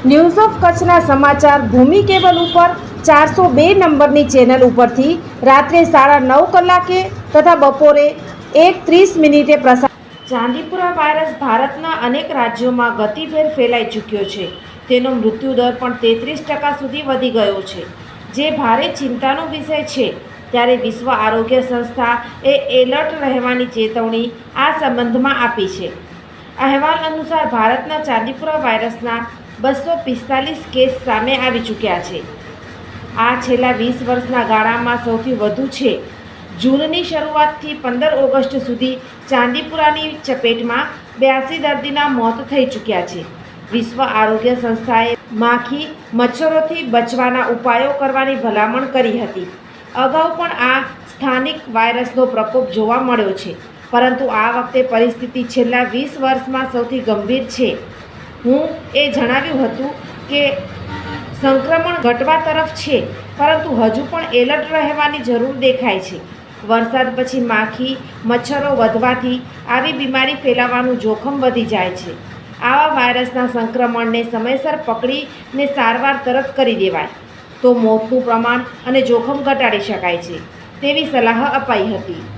news of કચ્છના સમાચાર ભૂમિ cable ઉપર ચારસો બે નંબરની ચેનલ ઉપરથી રાત્રે સાડા નવ કલાકે તથા બપોરે એક ત્રીસ મિનિટે પ્રસાર ચાંદીપુરા વાયરસ ભારતના અનેક રાજ્યોમાં ગતિભેર ફેલાઈ ચૂક્યો છે. તેનો મૃત્યુદર પણ તેત્રીસ ટકા સુધી વધી ગયો છે. જે ભારે ચિંતાનો વિષય છે, ત્યારે વિશ્વ આરોગ્ય સંસ્થા એ એલર્ટ રહેવાની ચેતવણી આ સંબંધમાં આપી છે. અહેવાલ અનુસાર ભારતના ચાંદીપુરા વાયરસના બસો પિસ્તાલીસ કેસ સામે આવી ચૂક્યા છે. આ છેલ્લા વીસ વર્ષના ગાળામાં સૌથી વધુ છે. જૂનની શરૂઆતથી પંદર ઓગસ્ટ સુધી ચાંદીપુરાની ચપેટમાં બ્યાસી દર્દીના મોત થઈ ચૂક્યા છે. વિશ્વ આરોગ્ય સંસ્થાએ માખી, મચ્છરોથી બચવાના ઉપાયો કરવાની ભલામણ કરી હતી. અગાઉ પણ આ સ્થાનિક વાયરસનો પ્રકોપ જોવા મળ્યો છે. પરંતુ આ વખતે પરિસ્થિતિ છેલ્લા વીસ વર્ષમાં સૌથી ગંભીર છે. હું એ જણાવ્યું હતું કે સંક્રમણ ઘટવા તરફ છે, પરંતુ હજુ પણ એલર્ટ રહેવાની જરૂર દેખાય છે. વરસાદ પછી માખી, મચ્છરો વધવાથી આવી બીમારી ફેલાવાનું જોખમ વધી જાય છે. આવા વાયરસના સંક્રમણને સમયસર પકડીને સારવાર તરત કરી દેવાય. તો મોતનું પ્રમાણ અને જોખમ ઘટાડી શકાય છે, તેવી સલાહ અપાઈ હતી.